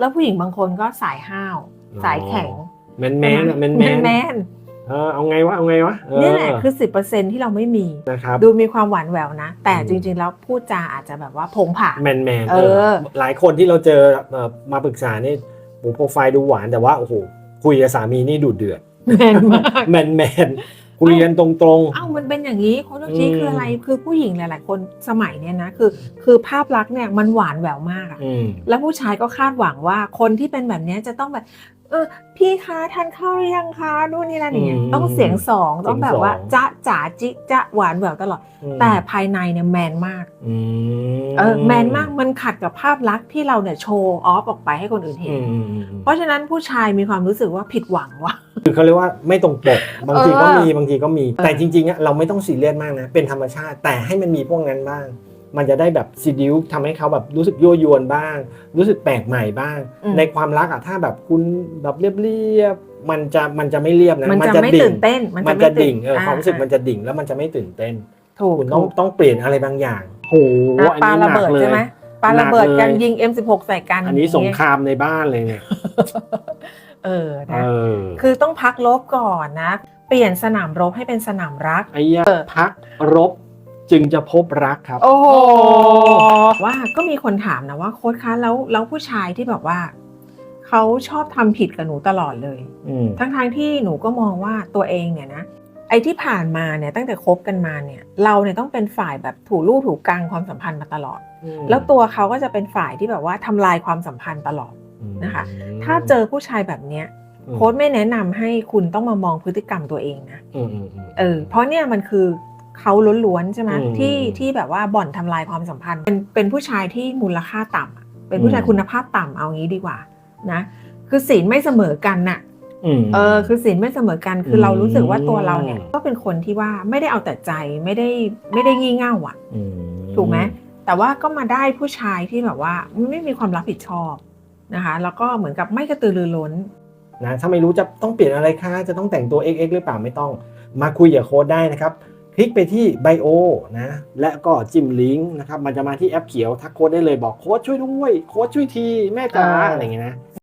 แล้วผู้หญิงบางคนก็สายห้าว สายแข็งแมนแมนอะแมนแมนแมนเออเอาไงวะเอาไงวะเออนี่แหละคือ10%ที่เราไม่มีนะครับดูมีความหวานแหววนะ แต่อืมจริง ๆ แล้วพูดจาอาจจะแบบว่าผงผางแมนแมนเออ หลายคนที่เราเจอเอ่อมาปรึกษานี่โอ้โปรไฟล์ดูหวานแต่ว่าโอ้โหคุยกับสามีนี่ดุเดือดแมนมากแมนแมน คุยกันตรงเอ้ามันเป็นอย่างนี้โคโนชิอืมคืออะไรคือผู้หญิงหลายๆคนสมัยเนี้ยนะคือ คือภาพลักษณ์เนี่ยมันหวานแหววมากอะๆอืมแล้วผู้ชายก็คาดหวังว่าคนที่เป็นแบบเนี้ยจะต้องแบบเออพี่คะทานข้าวหรือยังคะนู่นนี่นั่นอย่างเงี้ยอืมต้องเสียงสองต้องแบบว่าเสียงสองจ๊ะจ๋าจิจ๊ะหวานแหววตลอดอืมแต่ภายในเนี่ยแมนมากอืมเออแมนมากมันขัดกับภาพลักษณ์ที่เราเนี่ยโชว์ออฟออกไปให้คนอื่นเห็อืนมอืมอืมเพราะฉะนั้นผู้ชายมีความรู้สึกว่าผิดหวังว่ะ คือเขาเรียกว่าไม่ตรงปก บางทีก็เออมีบางทีก็มีเออแต่จริงๆอะเราไม่ต้องซีเรียสมากนะ เป็นธรรมชาติ แต่ให้มันมีพวกนั้นบ้าง มันจะได้แบบซีดิวทำให้เขาแบบรู้สึกยั่วยวนบ้าง รู้สึกแปลกใหม่บ้าง ในความรักอะถ้าแบบคุณแบบเรียบๆมันจะมันจะไม่เรียบนะ มันจะไม่ตื่นเต้น มันมัจะนไม่จะตื่ดิ่นงเออความรู้สึกมันจะดิ่งแล้วมันจะไม่ตื่นเต้นถูกคุณต้องถูกต้องเปลี่ยนอะไรบางอย่างโหอะอันปานี้หระนัเบิกดเลยใช่ไหมปาระเบิดหนักเลยกันยิง M16 ใส่กัน อันนี้สงย่าครามในบ้านเลยเนี่ย เออเอนะอคือต้องพักลบก่อนนะ เปลี่ยนสนามรบให้เป็นสนามรักไอ้ยะพักรบจึงจะพบรักครับ โอ้โหว่าก็มีคนถามนะว่าโค้ชคะแล้วแล้วผู้ชายที่แบบว่าเขาชอบทำผิดกับหนูตลอดเลยอืมทั้งทางๆที่หนูก็มองว่าตัวเองเนี่ยนะไอ้ที่ผ่านมาเนี่ยตั้งแต่คบกันมาเนี่ยเราเนี่ยต้องเป็นฝ่ายแบบถูรูถูกลางความสัมพันธ์มาตลอด แล้วตัวเขาก็จะเป็นฝ่ายที่แบบว่าทำลายความสัมพันธ์ตลอด นะคะ ถ้าเจอผู้ชายแบบเนี้ยโค้ชไม่แนะนำให้คุณต้องมามองพฤติกรรมตัวเองนะอืมอืมอืมเออเพราะเนี่ยมันคือเขาล้วนๆใช่ไหมอืมที่ที่แบบว่าบ่อนทำลายความสัมพันธ์ เป็นเป็นผู้ชายที่มูลค่าต่ำอะเป็นผู้ชายอืมคุณภาพต่ำเอางี้ดีกว่านะคือศีลไม่เสมอกันน่ะมเออคือศีลไม่เสมอกันคืออมเรารู้สึกว่าตัวเราเนี่ย ก็เป็นคนที่ว่าไม่ได้เอาแต่ใจไม่ได้ไม่ได้งี่เง่าอะมถูกไหมแต่ว่าก็มาได้ผู้ชายที่แบบว่าไม่มีความรับผิดชอบ นะคะแล้วก็เหมือนกับไม่กระตือรือร้นนะถ้าไม่รู้จะต้องเปลี่ยนอะไรคะจะต้องแต่งตัว XX หรือเปล่าไม่ต้อง มาคุยกับโค้ดได้นะครับ คลิกไปที่ไบโอนะและก็จิ้มลิงก์นะครับมันจะมาที่แอปเขียวทักโค้ดได้เลยบอกโค้ดช่วยด้วยโค้ดช่วยทีแม่จ๋าเออออะไรอย่างเงี้ยนะ